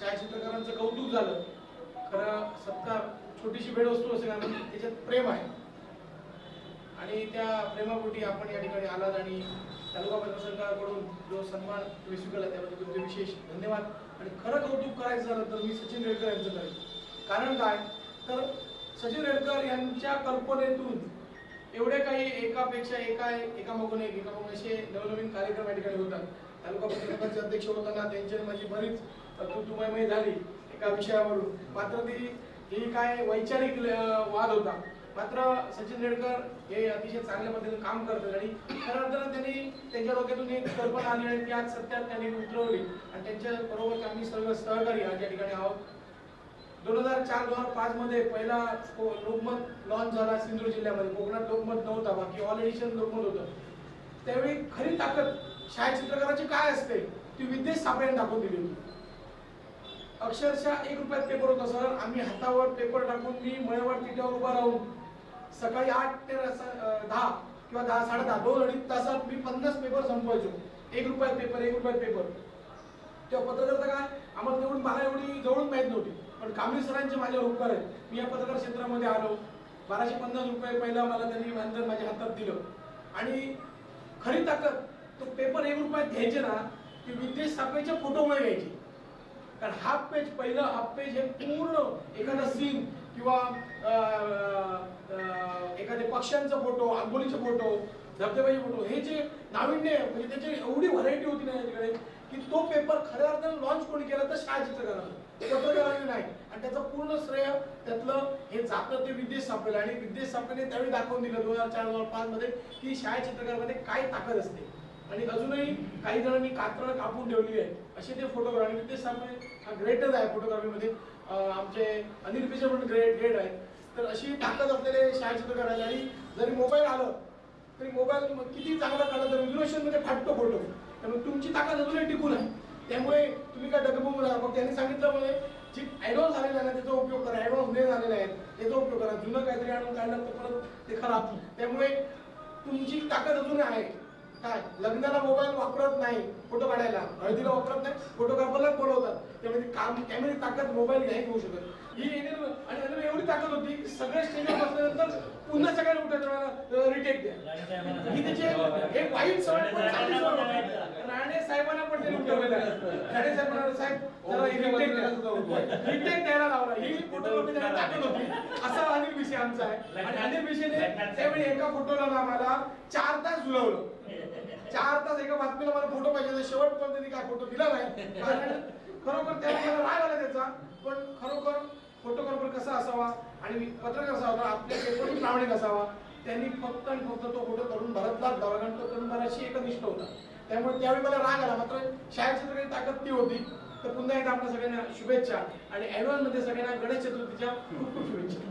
छायाचित्रकारांचं कौतुक झालं. खरं सत्ता छोटीशी भेटवस्तू असेल आणि त्याच्यात प्रेम आहे. आणि त्या प्रेमापोटी आपण या ठिकाणी आलात आणि तालुका प्रशासकाकडून जो सन्मान तुम्ही स्वीकारला त्याबद्दल तुमचे विशेष धन्यवाद. आणि खरं कौतुक करायचं झालं तर मी सचिन रेडकर यांचं करेन. कारण काय? तर सचिन रेडकर यांच्या कल्पनेतून एवढे काही एकापेक्षा एका एकामागून एक एकामागून असे नवनवीन कार्यक्रम या ठिकाणी होतात. तालुका पत्रकारांचे अध्यक्ष होताना त्यांची माझी बरीच तू झाली एका विषयावरून. मात्र ती ही काय वैचारिक वाद होता. मात्र सचिन रेडकर हे अतिशय चांगल्या पद्धतीने काम करतात आणि खऱ्या अर्थानं त्यांनी त्यांच्या डोक्यातून एक कल्पना आली आणि ती आज सत्यात त्यांनी उतरवली. आणि त्यांच्या बरोबर आम्ही सर्व सहकारी आज या ठिकाणी आहोत. दोन हजार चार दोन हजार पाच मध्ये पहिला लोकमत लॉन्च झाला सिंधुदुर्ग जिल्ह्यामध्ये. कोकणात लोकमत नव्हता बाकी ऑल एडिशन लोकमत होतं. त्यावेळी खरी ताकद छायाचित्रकाराची काय असते? ती विद्येश सापळ्याने दाखवून दिली होती. अक्षरशः एक रुपयात पेपर होता सर आम्ही हातावर पेपर टाकून मी मळेवर तिट्यावर उभा राहून सकाळी आठ ते दहा किंवा दहा साडे दहा दोन अडीच तासात मी पन्नास पेपर संपवायचो. एक रुपयात पेपर एक रुपयात पेपर तेव्हा पत्रकारिता काय? आम्हाला तेवढी मला एवढी जवळून माहीत नव्हती. पण कांबळे सरांचे माझे उपकार आहेत. मी या पत्रकार क्षेत्रामध्ये आलो. बाराशे पन्नास रुपये पहिला मला त्यांनी नंतर माझ्या हातात दिलं. आणि खरी ताकद तो पेपर एक रुपयात घ्यायचे ना ती विद्येश साखरेच्या फोटोमुळे घ्यायचे. कारण हाफ पेज पहिलं हाफ पेज हे पूर्ण एखादा सीन किंवा अं, एखाद्या पक्ष्यांचा फोटो आंबोलीचे फोटो धबधब्याचे फोटो हे जे नाविन्य म्हणजे त्याची एवढी व्हरायटी होती ना याच्याकडे की तो पेपर खऱ्या अर्थाने लॉन्च कोणी केला तर छायाचित्रकारानं. पत्रकारांनी नाही. आणि त्याचं पूर्ण श्रेय त्यातलं हे जातं ते विद्येश सापडेल. आणि विद्येश सापडेने त्यावेळी दाखवून दिलं दोन हजार चार दोन हजार पाच मध्ये की छायाचित्रकारामध्ये काय ताकद असते. आणि अजूनही काही जणांनी कात्रण कापून ठेवली आहे असे ते फोटोग्राफी आणि विद्येश हा ग्रेटच आहे फोटोग्राफीमध्ये आमचे अनिल पिशे पण ग्रेट ग्रेट आहेत. तर अशी ताकद असलेले छायाचित्र करायला आणि जरी मोबाईल आलं तरी मोबाईल किती चांगला काढला तर resolution फाटतो फोटो त्यामुळे तुमची ताकद अजूनही टिकून आहे. त्यामुळे तुम्ही काय डगबगू राहा मग त्यांनी सांगितलं म्हणजे जी ॲडव्हान्स झालेला आहे ना त्याचा उपयोग करा. ॲडव्हान्स नाही झालेले आहेत त्याचा उपयोग करा. जुनं काहीतरी आणून काढलं तर परत ते खराब. त्यामुळे तुमची ताकद अजून आहे. काय? लग्नाला मोबाईल वापरत नाही फोटो काढायला. हळदीला वापरत नाही फोटोग्राफरला बोलवतात. त्यामुळे ती काम कॅमेरी ताकद मोबाईल नाही घेऊ शकत ही आणि एवढी ताकद होती की सगळे स्टेजवर बसल्यानंतर पुन्हा सगळ्यांना उठायचं रिटेक द्या. ही त्याची एक वाईट सवय पण चांगली सवय होती. राणे साहेबांना पण ते उठवलेलं राणे साहेबांना साहेब रिटेक द्या. रिटेक द्यायला लावला ही फोटोग्राफी त्याला ताकद होती असा अनिल विषय आमचा आहे. आणि अनिल विषयने त्यावेळी एका फोटोला आम्हाला चार तास झुलवलं चार तास एका बातमीला मला फोटो पाहिजे. शेवटपर्यंत त्यांनी काय फोटो दिला नाही. कारण खरोखर मला राग आला त्याचा. पण खरोखर फोटोग्राफर कसा असावा आणि पत्रकार कसा होता आपल्या पेपरही प्रामाणिक असावा त्यांनी फक्त आणि फक्त तो फोटो करून भरतलाच लावला कारण तो करून एकनिष्ठ होता. त्यामुळे त्यावेळी मला राग आला. मात्र छायाचित्रकारी ताकद ती होती. तर पुन्हा एकदा आपल्या सगळ्यांना शुभेच्छा आणि ऍडव्हान्समध्ये सगळ्यांना गणेश चतुर्थीच्या खूप खूप शुभेच्छा.